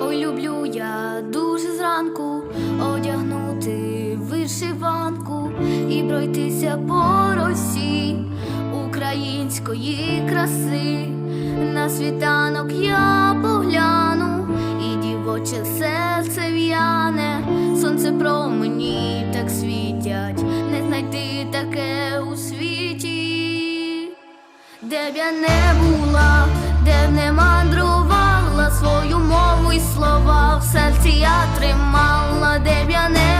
Ой, люблю я дуже зранку одягнути вишиванку і пройтися по росі української краси. На світанок я погляну, і дівоче серце в'яне, сонце промені так світять, не знайти таке у світі. Де б я не була, де б не мандрувала в я де б я не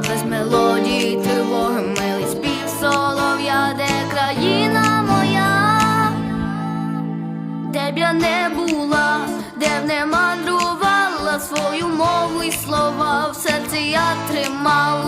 без мелодії, тривоги, милий спів солов'я, де країна моя, де б я не була, де б не мандрувала свою мову і слова в серці я тримала,